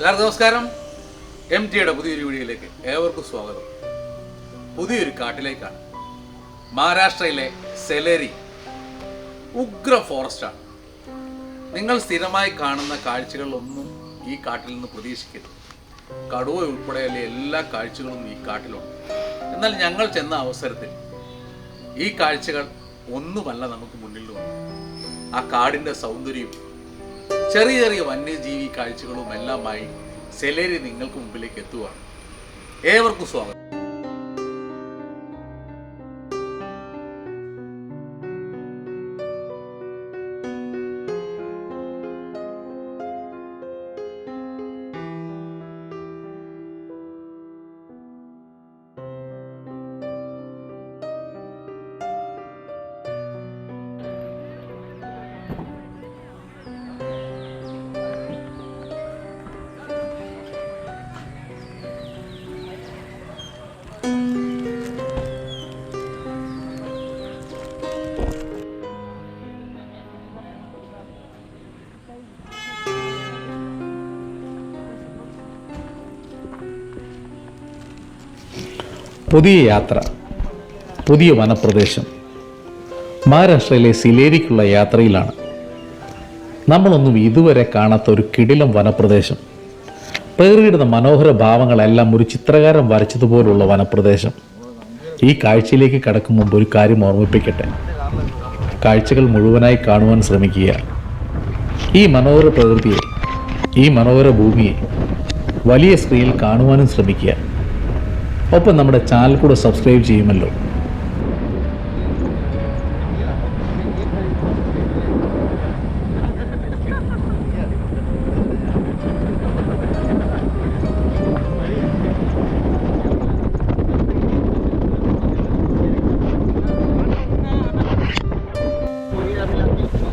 എല്ലാവർക്കും നമസ്കാരം. എം ടിയുടെ പുതിയൊരു വീഡിയോയിലേക്ക് ഏവർക്കും സ്വാഗതം. പുതിയൊരു കാട്ടിലേക്കാണ്. മഹാരാഷ്ട്രയിലെ സെലേരി ഉഗ്ര ഫോറസ്റ്റാണ് നിങ്ങൾ സ്ഥിരമായി കാണുന്ന കാഴ്ചകളൊന്നും ഈ കാട്ടിൽ നിന്ന് പ്രതീക്ഷിക്കരുത്. കടുവ ഉൾപ്പെടെയുള്ള എല്ലാ കാഴ്ചകളും ഈ കാട്ടിലുണ്ട്. എന്നാൽ ഞങ്ങൾ ചെന്ന അവസരത്തിൽ ഈ കാഴ്ചകൾ ഒന്നുമല്ല നമുക്ക് മുന്നിൽ വന്നു ആ കാടിന്റെ സൗന്ദര്യവും ചെറിയ ചെറിയ വന്യജീവി കാഴ്ചകളും എല്ലാമായി സെലേരി നിങ്ങൾക്ക് മുമ്പിലേക്ക് എത്തുവാണ്. ഏവർക്കും സ്വാഗതം. പുതിയ യാത്ര പുതിയ വനപ്രദേശം. മഹാരാഷ്ട്രയിലെ സിലേരിക്കുള്ള യാത്രയിലാണ്. നമ്മളൊന്നും ഇതുവരെ കാണാത്ത ഒരു കിടിലം വനപ്രദേശം. പ്രകൃതിയുടെ മനോഹര ഭാവങ്ങളെല്ലാം ഒരു ചിത്രകാരൻ വരച്ചതുപോലുള്ള വനപ്രദേശം. ഈ കാഴ്ചയിലേക്ക് കടക്കും മുമ്പ് ഒരു കാര്യം ഓർമ്മിപ്പിക്കട്ടെ. കാഴ്ചകൾ മുഴുവനായി കാണുവാൻ ശ്രമിക്കുക. ഈ മനോഹര പ്രകൃതിയെ ഈ മനോഹര ഭൂമിയെ വലിയ സ്ക്രീനിൽ കാണുവാനും ശ്രമിക്കുക. ഒപ്പം നമ്മുടെ ചാനൽ കൂടെ സബ്സ്ക്രൈബ് ചെയ്യുമല്ലോ.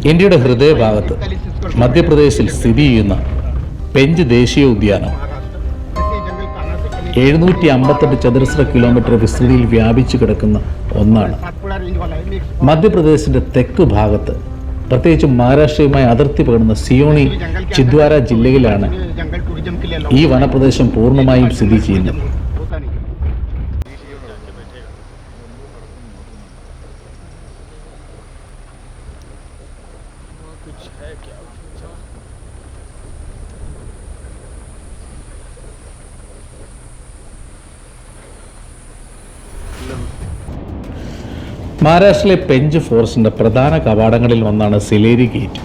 ഇന്ത്യയുടെ ഹൃദയഭാഗത്ത് മധ്യപ്രദേശിൽ സ്ഥിതി ചെയ്യുന്ന പെഞ്ച് ദേശീയ ഉദ്യാനം എഴുന്നൂറ്റി അമ്പത്തെട്ട് ചതുരശ്ര കിലോമീറ്റർ വിസ്തൃതിയിൽ വ്യാപിച്ചു കിടക്കുന്ന ഒന്നാണ്. മധ്യപ്രദേശിന്റെ തെക്ക് ഭാഗത്ത് പ്രത്യേകിച്ചും മഹാരാഷ്ട്രയുമായി അതിർത്തി പകർന്ന സിയോണി ചിദ്വാര ജില്ലയിലാണ് ഈ വനപ്രദേശം പൂർണമായും സ്ഥിതി ചെയ്യുന്നത്. മഹാരാഷ്ട്രയിലെ പെഞ്ച് ഫോറസ്റ്റിന്റെ പ്രധാന കവാടങ്ങളിൽ ഒന്നാണ് സിലേരി ഗേറ്റ്.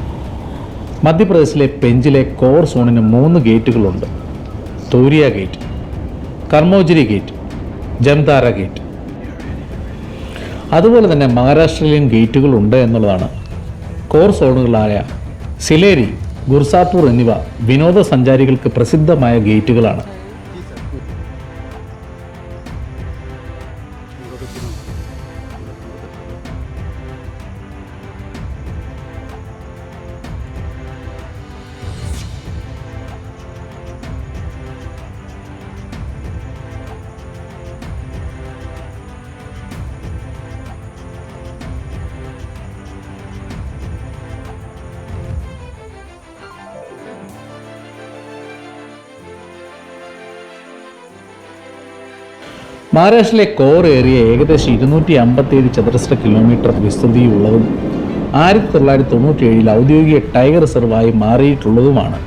മധ്യപ്രദേശിലെ പെഞ്ചിലെ കോർ സോണിന് മൂന്ന് ഗേറ്റുകളുണ്ട്. Turia gate Karmajhiri gate Jamtara gate. അതുപോലെ തന്നെ മഹാരാഷ്ട്രയിലെയും ഗേറ്റുകൾ ഉണ്ട് എന്നുള്ളതാണ്. കോർ സോണുകളായ സിലേരി ഗുർസാപൂർ എന്നിവ വിനോദസഞ്ചാരികൾക്ക് പ്രസിദ്ധമായ ഗേറ്റുകളാണ്. മഹാരാഷ്ട്രയിലെ കോർ ഏരിയ ഏകദേശം ഇരുന്നൂറ്റി അമ്പത്തേഴ് ചതുരശ്ര കിലോമീറ്റർ വിസ്തൃതിയുള്ളതും ആയിരത്തി തൊള്ളായിരത്തി തൊണ്ണൂറ്റി ഏഴിൽ ഔദ്യോഗിക ടൈഗർ റിസർവായി മാറിയിട്ടുള്ളതുമാണ്.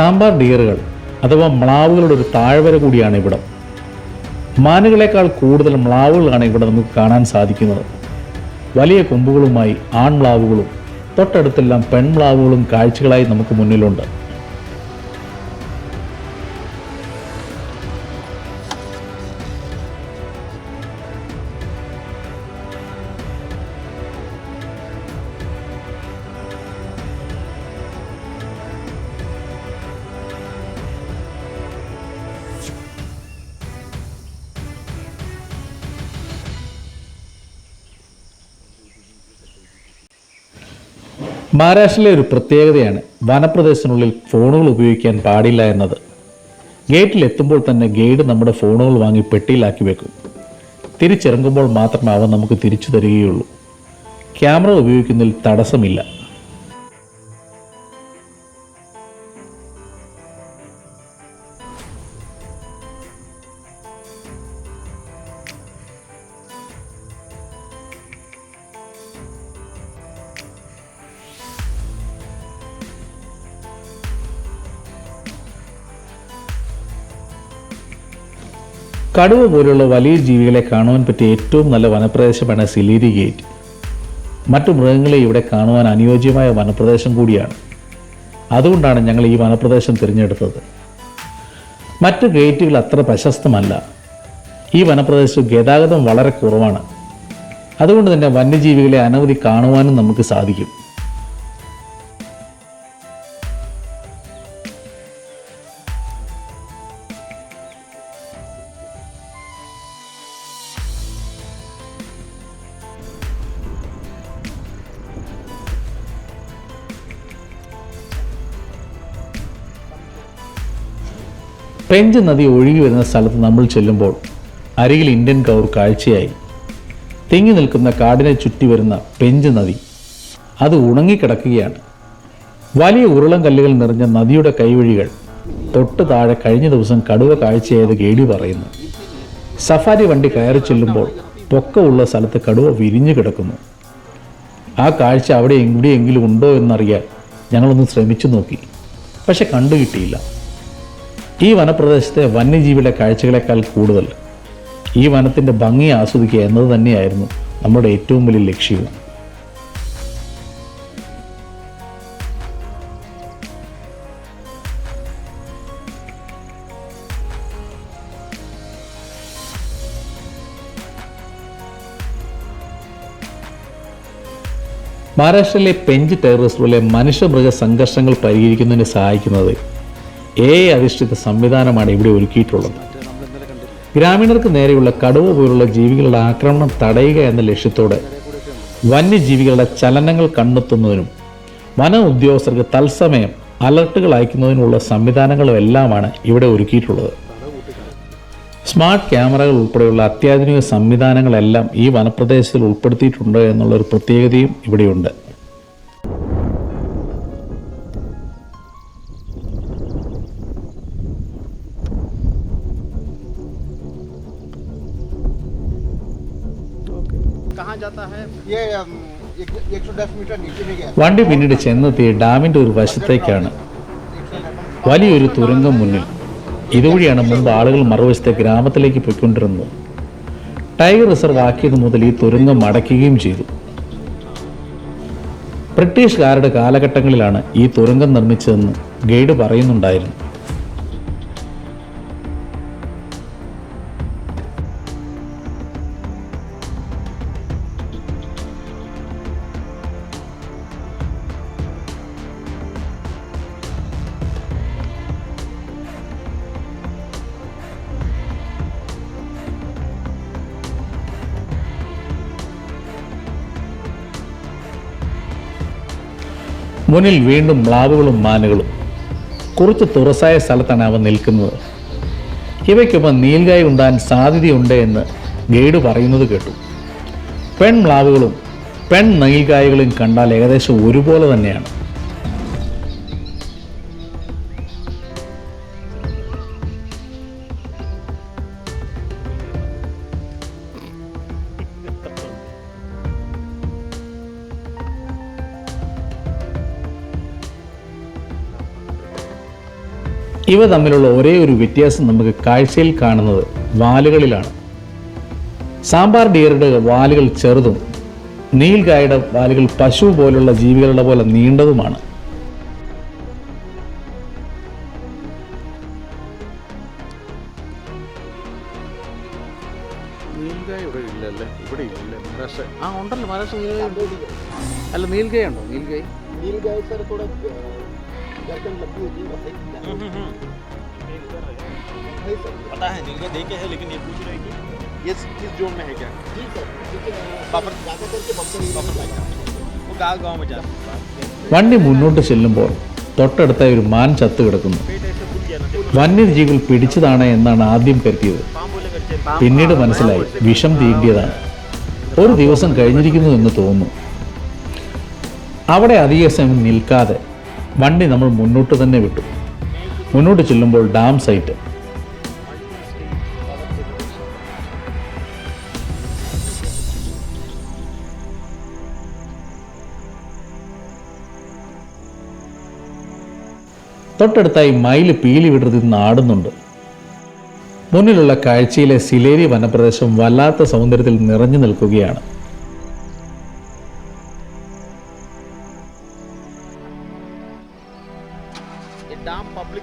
സാമ്പാർ ഡിയറുകൾ അഥവാ മ്ലാവുകളുടെ ഒരു താഴ്വര കൂടിയാണ് ഇവിടം. മാനുകളെക്കാൾ കൂടുതൽ മ്ലാവുകളാണ് ഇവിടെ നമുക്ക് കാണാൻ സാധിക്കുന്നത്. വലിയ കൊമ്പുകളുമായി ആൺമ്ലാവുകളും തൊട്ടടുത്തെല്ലാം പെൺമ്ലാവുകളും കാഴ്ചകളായി നമുക്ക് മുന്നിലുണ്ട്. മഹാരാഷ്ട്രയിലെ ഒരു പ്രത്യേകതയാണ് വനപ്രദേശത്തിനുള്ളിൽ ഫോണുകൾ ഉപയോഗിക്കാൻ പാടില്ല എന്നത്. ഗേറ്റിൽ എത്തുമ്പോൾ തന്നെ ഗൈഡ് നമ്മുടെ ഫോണുകൾ വാങ്ങി പെട്ടിയിലാക്കി വെക്കും. തിരിച്ചിറങ്ങുമ്പോൾ മാത്രമേ അവ നമുക്ക് തിരിച്ചു തരികയുള്ളൂ. ക്യാമറ ഉപയോഗിക്കുന്നതിൽ തടസ്സമില്ല. കടുവ പോലുള്ള വലിയ ജീവികളെ കാണുവാൻ പറ്റിയ ഏറ്റവും നല്ല വനപ്രദേശമാണ് സിലീരി ഗേറ്റ്. മറ്റു മൃഗങ്ങളെ ഇവിടെ കാണുവാൻ അനുയോജ്യമായ വനപ്രദേശം കൂടിയാണ്. അതുകൊണ്ടാണ് ഞങ്ങൾ ഈ വനപ്രദേശം തിരഞ്ഞെടുത്തത്. മറ്റ് ഗേറ്റുകൾ അത്ര പ്രശസ്തമല്ല. ഈ വനപ്രദേശത്ത് ഗതാഗതം വളരെ കുറവാണ്. അതുകൊണ്ട് തന്നെ വന്യജീവികളെ അനവധി കാണുവാനും നമുക്ക് സാധിക്കും. പെഞ്ച് നദി ഒഴുകി വരുന്ന സ്ഥലത്ത് നമ്മൾ ചെല്ലുമ്പോൾ അരികിൽ ഇന്ത്യൻ കൗർ കാഴ്ചയായി. തിങ്ങി നിൽക്കുന്ന കാടിനെ ചുറ്റി വരുന്ന പെഞ്ച് നദി. അത് ഉണങ്ങിക്കിടക്കുകയാണ്. വലിയ ഉരുളം കല്ലുകൾ നിറഞ്ഞ നദിയുടെ കൈവഴികൾ തൊട്ട് താഴെ കഴിഞ്ഞ ദിവസം കടുവ കാഴ്ചയായത് ഗേഡി പറയുന്നു. സഫാരി വണ്ടി കയറി ചെല്ലുമ്പോൾ പൊക്കമുള്ള സ്ഥലത്ത് കടുവ വിരിഞ്ഞു കിടക്കുന്നു. ആ കാഴ്ച അവിടെ എവിടെയെങ്കിലും ഉണ്ടോ എന്നറിയാൻ ഞങ്ങളൊന്ന് ശ്രമിച്ചു നോക്കി. പക്ഷെ കണ്ടു കിട്ടിയില്ല ഈ വനപ്രദേശത്തെ വന്യജീവിയുടെ കാഴ്ചകളെക്കാൾ കൂടുതൽ ഈ വനത്തിന്റെ ഭംഗി ആസ്വദിക്കുക എന്നത് തന്നെയായിരുന്നു നമ്മുടെ ഏറ്റവും വലിയ ലക്ഷ്യവും മഹാരാഷ്ട്രയിലെ പെഞ്ച് റിസർവിലെ മനുഷ്യമൃഗ സംഘർഷങ്ങൾ പരിഹരിക്കുന്നതിന് സഹായിക്കുന്നത് എ അധിഷ്ഠിത സംവിധാനമാണ് ഇവിടെ ഒരുക്കിയിട്ടുള്ളത്. ഗ്രാമീണർക്ക് നേരെയുള്ള കടുവ പോലുള്ള ജീവികളുടെ ആക്രമണം തടയുക എന്ന ലക്ഷ്യത്തോടെ വന്യജീവികളുടെ ചലനങ്ങൾ കണ്ടെത്തുന്നതിനും വന ഉദ്യോഗസ്ഥർക്ക് തത്സമയം അലർട്ടുകൾ അയക്കുന്നതിനുള്ള സംവിധാനങ്ങളും എല്ലാമാണ് ഇവിടെ ഒരുക്കിയിട്ടുള്ളത്. സ്മാർട്ട് ക്യാമറകൾ ഉൾപ്പെടെയുള്ള അത്യാധുനിക സംവിധാനങ്ങളെല്ലാം ഈ വനപ്രദേശത്തിൽ ഉൾപ്പെടുത്തിയിട്ടുണ്ട് എന്നുള്ളൊരു പ്രത്യേകതയും ഇവിടെയുണ്ട്. വണ്ടി പിന്നീട് ചെന്നെത്തിയ ഡാമിന്റെ ഒരു വശത്തേക്കാണ്. വലിയൊരു തുരങ്കം മുന്നിൽ. ഇതുവഴിയാണ് മുമ്പ് ആളുകൾ മറുവശത്തെ ഗ്രാമത്തിലേക്ക് പോയിക്കൊണ്ടിരുന്നത്. ടൈഗർ റിസർവ് ആക്കിയത് മുതൽ ഈ തുരങ്കം അടയ്ക്കുകയും ചെയ്തു. ബ്രിട്ടീഷുകാരുടെ കാലഘട്ടങ്ങളിലാണ് ഈ തുരങ്കം നിർമ്മിച്ചതെന്ന് ഗൈഡ് പറയുന്നുണ്ടായിരുന്നു. മുന്നിൽ വീണ്ടും മ്ലാവുകളും മാനുകളും. കുറച്ച് തുറസായ സ്ഥലത്താണ് അവ നിൽക്കുന്നത്. ഇവയ്ക്കൊപ്പം നീൽഗായ് ഉണ്ടാൻ സാധ്യതയുണ്ട് എന്ന് ഗൈഡ് പറയുന്നത് കേട്ടു. പെൺ മ്ലാവുകളും പെൺ നീൽഗായകളും കണ്ടാൽ ഏകദേശം ഒരുപോലെ തന്നെയാണ്. ഇവ തമ്മിലുള്ള ഒരേ ഒരു വ്യത്യാസം നമുക്ക് കാഴ്ചയിൽ കാണുന്നത് വാലുകളിലാണ്. സാമ്പാർ ഡിയറുടെ വാലുകൾ ചെറുതും നീൽഗായുടെ വാലുകൾ പശു പോലുള്ള ജീവികളുടെ പോലെ നീണ്ടതുമാണ്. അല്ല നീൽഗൈ ഉണ്ടോ? നീൽഗയ നീൽഗയ സർ കൂടെ थोड़ा गर्दन लंबी होती है वैसे है सर पता है नीलगा देखे है लेकिन ये पूछ रहे हैं कि ये किस जोन में है क्या जी सर लेकिन बफर ज़्यादा करके बफर ही बफर लाइट कहा गांव में जा വണ്ടി മുന്നോട്ട് ചെല്ലുമ്പോൾ തൊട്ടടുത്തായി ഒരു മാൻ ചത്തു കിടക്കുന്നു पेट ऐसे फूल गया ना വന്യജീവികൾ പിടിച്ചതാണ് എന്നാണ് ആദ്യം കരുതിയത് पाम बोले करते പിന്നീട് മനസ്സിലായി വിഷം തീണ്ടിയതാണ് ഒരു ദിവസം കഴിഞ്ഞിരിക്കുന്നു എന്ന് തോന്നുന്നു അവിടെ അധിക സമയം നിൽക്കാതെ വണ്ടി നമ്മൾ മുന്നോട്ട് തന്നെ വിട്ടു മുന്നോട്ട് ചെല്ലുമ്പോൾ ഡാം സൈറ്റ്. തൊട്ടടുത്തായി മയിൽ പീലി വിടർത്തി ആടുന്നുണ്ട് മുന്നിലുള്ള കാഴ്ചയിലെ സിലേരി വനപ്രദേശം വല്ലാത്ത സൗന്ദര്യത്തിൽ നിറഞ്ഞു നിൽക്കുകയാണ്.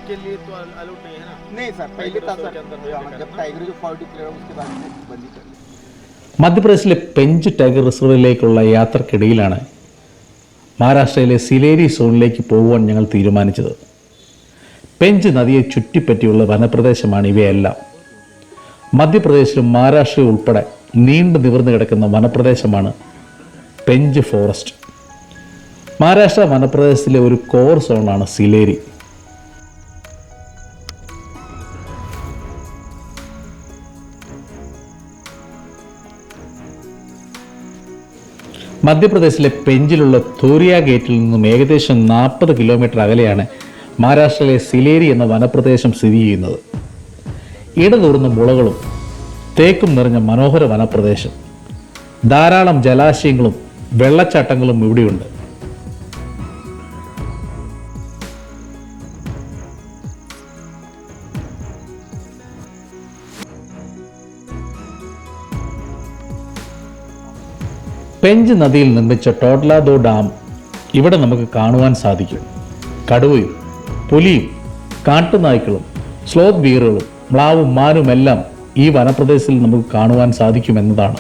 के लिए तो अलाउड नहीं है ना नहीं सर पहले था रिजर्व सर के अंदर हाँ, नहीं जब टाइगर जो फॉर डिक्लेयर उसके बाद से बंदी कर दी മധ്യപ്രദേശിലെ പെഞ്ച് ടൈഗർ റിസർവിലേക്കുള്ള യാത്രക്കിടയിലാണ് മഹാരാഷ്ട്രയിലെ സിലേരി സോണിലേക്ക് പോകുവാൻ ഞങ്ങൾ തീരുമാനിച്ചത് പെഞ്ച് നദിയെ ചുറ്റിപ്പറ്റിയുള്ള വനപ്രദേശമാണ് ഇവയെല്ലാം മധ്യപ്രദേശിലും മഹാരാഷ്ട്രയും ഉൾപ്പെടെ നീണ്ടു നിവർന്നു കിടക്കുന്ന വനപ്രദേശമാണ് പെഞ്ച് ഫോറസ്റ്റ് മഹാരാഷ്ട്ര വനപ്രദേശത്തിലെ ഒരു കോർ സോണാണ് സിലേരി മധ്യപ്രദേശിലെ പെഞ്ചിലുള്ള തോരിയ ഗേറ്റിൽ നിന്നും ഏകദേശം നാൽപ്പത് കിലോമീറ്റർ അകലെയാണ് മഹാരാഷ്ട്രയിലെ സിലേരി എന്ന വനപ്രദേശം സ്ഥിതി ചെയ്യുന്നത്. ഇടതൂർന്ന മുളകളും തേക്കും നിറഞ്ഞ മനോഹര വനപ്രദേശം. ധാരാളം ജലാശയങ്ങളും വെള്ളച്ചാട്ടങ്ങളും ഇവിടെയുണ്ട്. പെഞ്ച് നദിയിൽ നിർമ്മിച്ച ടോട്ട്ലാദോ ഡാം ഇവിടെ നമുക്ക് കാണുവാൻ സാധിക്കും. കടുവയും പുലിയും കാട്ടുനായ്ക്കളും സ്ലോത്ത് ബീറുകളും മ്ലാവും മാനുമെല്ലാം ഈ വനപ്രദേശത്തിൽ നമുക്ക് കാണുവാൻ സാധിക്കുമെന്നതാണ്.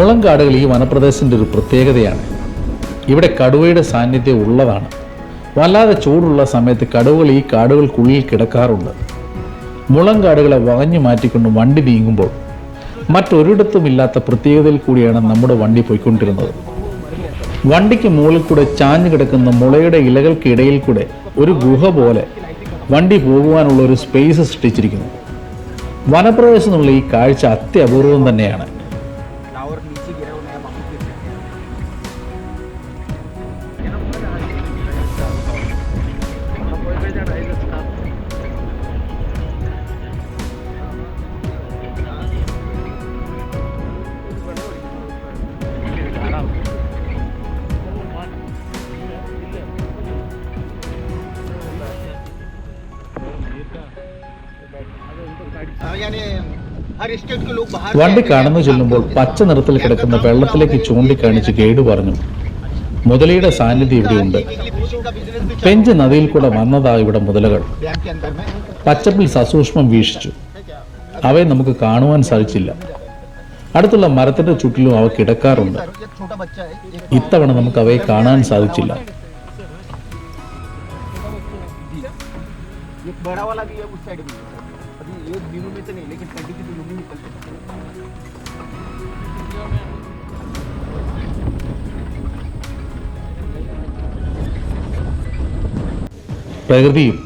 മുളങ്കാടുകൾ ഈ വനപ്രദേശത്തിന്റെ ഒരു പ്രത്യേകതയാണ്. ഇവിടെ കടുവയുടെ സാന്നിധ്യം ഉള്ളതാണ്. വല്ലാതെ ചൂടുള്ള സമയത്ത് കടുവകൾ ഈ കാടുകൾക്കുള്ളിൽ കിടക്കാറുണ്ട്. മുളങ്കാടുകളെ വകഞ്ഞു മാറ്റിക്കൊണ്ട് വണ്ടി നീങ്ങുമ്പോൾ മറ്റൊരിടത്തുമില്ലാത്ത പ്രത്യേകതയിൽ കൂടിയാണ് നമ്മുടെ വണ്ടി പോയിക്കൊണ്ടിരുന്നത്. വണ്ടിക്ക് മുകളിൽ കൂടെ ചാഞ്ഞു കിടക്കുന്ന മുളയുടെ ഇലകൾക്കിടയിൽ കൂടെ ഒരു ഗുഹ പോലെ വണ്ടി പോകുവാനുള്ള ഒരു സ്പേസ് സൃഷ്ടിച്ചിരിക്കുന്നു. വനപ്രദേശത്തുള്ള ഈ കാഴ്ച അത്യപൂർവം തന്നെയാണ്. വണ്ടി आते हैं, കടന്നു काम ചെല്ലുമ്പോൾ करते हैं। പച്ച നിറത്തിൽ കിടക്കുന്ന വെള്ളത്തിലേക്ക് ചൂണ്ടിക്കാണിച്ച് ഗൈഡ് പറഞ്ഞു മുതലയുടെ സാന്നിധ്യം ഇവിടെയുണ്ട് Basically fishing का business भी പെഞ്ച് നദിയിൽ കൂടെ വന്നതാ ഇവിടെ മുതലകൾ डैम के अंदर में പച്ചപ്പിൽ സസൂക്ഷ്മം വീക്ഷിച്ചു അവയെ നമുക്ക് കാണുവാൻ സാധിച്ചില്ല അടുത്തുള്ള മരത്തിന്റെ ചുറ്റിലും അവ കിടക്കാറുണ്ട് सर एक छोटा बच्चा है एक ഇത്തവണ നമുക്ക് അവയെ കാണാൻ സാധിച്ചില്ല एक बड़ा वाला भी है उस साइड में अभी एक दिनों में तो नहीं लेकिन ठंडी की तो यूं ही निकलते हैं। പ്രകൃതിയും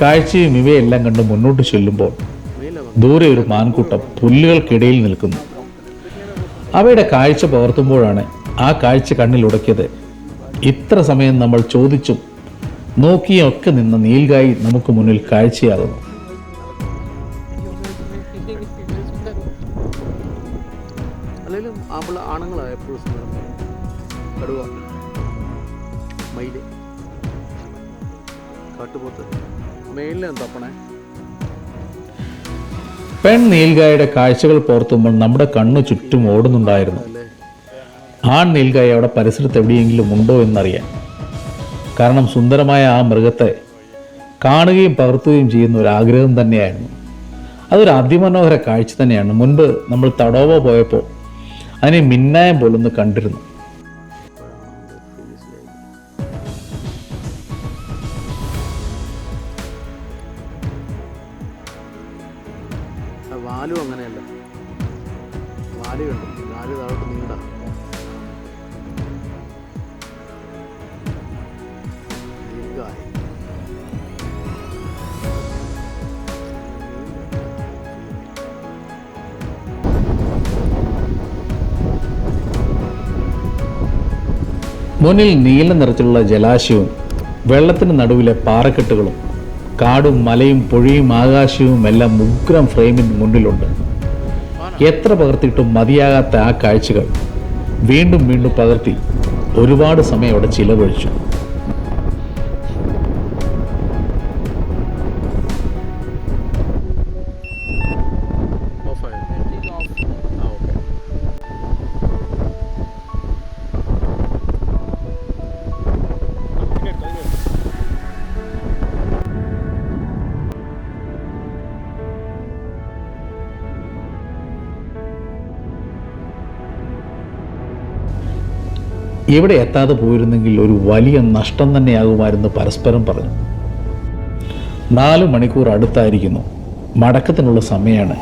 കാഴ്ചയും ഇവയെല്ലാം കണ്ട് മുന്നോട്ട് ചെല്ലുമ്പോൾ ദൂരെ ഒരു മാൻകൂട്ടം പുല്ലുകൾക്കിടയിൽ നിൽക്കുന്നു അവയുടെ കാഴ്ച പകർത്തുമ്പോഴാണ് ആ കാഴ്ച കണ്ണിലുടക്കിയത് ഇത്ര സമയം നമ്മൾ ചോദിച്ചും നോക്കിയും ഒക്കെ നിന്ന നീൽഗായി നമുക്ക് മുന്നിൽ കാഴ്ചയാകുന്നു മയിൽ കാട്ടുപോത്ത്. മെയിലിലും തപ്പണേ പെൺ നീൽഗായയുടെ കാഴ്ചകൾ പോർത്തുമ്പോൾ നമ്മുടെ കണ്ണു ചുറ്റും ഓടുന്നുണ്ടായിരുന്നു. ആൺ നീൽഗായ അവിടെ പരിസരത്ത് എവിടെയെങ്കിലും ഉണ്ടോ എന്നറിയാൻ. കാരണം സുന്ദരമായ ആ മൃഗത്തെ കാണുകയും പകർത്തുകയും ചെയ്യുന്ന ഒരു ആഗ്രഹം തന്നെയായിരുന്നു. അതൊരു അതിമനോഹര കാഴ്ച തന്നെയാണ്. മുൻപ് നമ്മൾ തടോവ പോയപ്പോൾ അതിനെ മിന്നായം പോലൊന്ന് കണ്ടിരുന്നു. ആ വാലും അങ്ങനെയല്ല. വാൽ കണ്ടു. വാൽ താഴോട്ട് നീണ്ട. മുന്നിൽ നീല നിറത്തിലുള്ള ജലാശയവും വെള്ളത്തിന് നടുവിലെ പാറക്കെട്ടുകളും കാടും മലയും പുഴയും ആകാശവും എല്ലാം ഉഗ്രം ഫ്രെയിമിന് മുന്നിലുണ്ട്. എത്ര പകർത്തിയിട്ടും മതിയാകാത്ത ആ കാഴ്ചകൾ വീണ്ടും വീണ്ടും പകർത്തി ഒരുപാട് സമയം അവിടെ ചിലവഴിച്ചു. ഇവിടെ എത്താതെ പോയിരുന്നെങ്കിൽ ഒരു വലിയ നഷ്ടം തന്നെയാകുമായിരുന്നു പരസ്പരം പറഞ്ഞു. നാല് മണിക്കൂർ അടുത്തായിരിക്കുന്നു. മടക്കത്തിനുള്ള സമയമാണ്.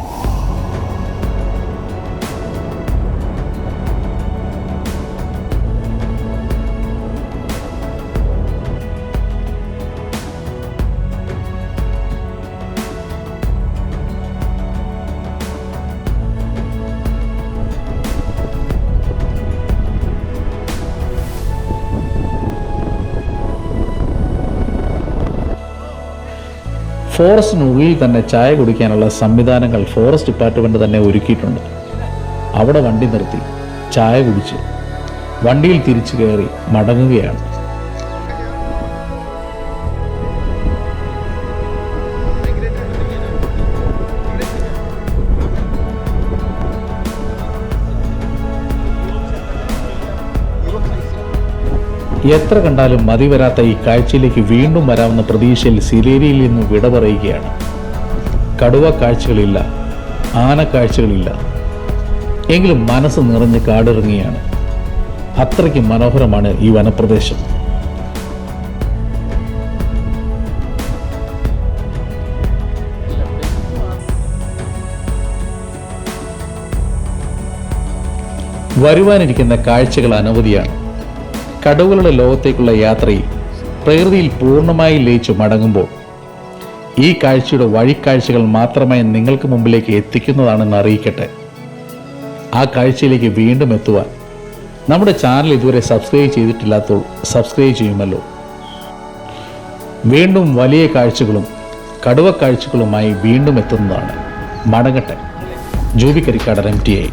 ഫോറസ്റ്റിനുള്ളിൽ തന്നെ ചായ കുടിക്കാനുള്ള സംവിധാനങ്ങൾ ഫോറസ്റ്റ് ഡിപ്പാർട്ട്മെന്റ് തന്നെ ഒരുക്കിയിട്ടുണ്ട്. അവിടെ വണ്ടി നിർത്തി ചായ കുടിച്ച് വണ്ടിയിൽ തിരിച്ചു കയറി മടങ്ങുകയാണ്. എത്ര കണ്ടാലും മതി വരാത്ത ഈ കാഴ്ചയിലേക്ക് വീണ്ടും വരാമെന്ന പ്രതീക്ഷയിൽ സിലേരിയിൽ നിന്ന് വിട പറയുകയാണ്. കടുവ കാഴ്ചകളില്ല ആന കാഴ്ചകളില്ല. എങ്കിലും മനസ്സ് നിറഞ്ഞ് കാടിറങ്ങിയാണ് അത്രയ്ക്ക് മനോഹരമാണ് ഈ വനപ്രദേശം. വരുവാനിരിക്കുന്ന കാഴ്ചകൾ അനവധിയാണ്. കടുവകളുടെ ലോകത്തേക്കുള്ള യാത്രയിൽ പ്രകൃതിയിൽ പൂർണമായി ലയിച്ചു മടങ്ങുമ്പോൾ ഈ കാഴ്ചയുടെ വഴിക്കാഴ്ചകൾ മാത്രമായി നിങ്ങൾക്ക് മുമ്പിലേക്ക് എത്തിക്കുന്നതാണെന്ന് അറിയിക്കട്ടെ. ആ കാഴ്ചയിലേക്ക് വീണ്ടും എത്തുവാൻ നമ്മുടെ ചാനൽ ഇതുവരെ സബ്സ്ക്രൈബ് ചെയ്തിട്ടില്ലാത്തോൾ സബ്സ്ക്രൈബ് ചെയ്യുമല്ലോ. വീണ്ടും വലിയ കാഴ്ചകളും കടുവ കാഴ്ചകളുമായി വീണ്ടും എത്തുന്നതാണ്. മടങ്ങട്ടെ. ജൂബിക്കരിക്കാടൻ എം ടി ഐ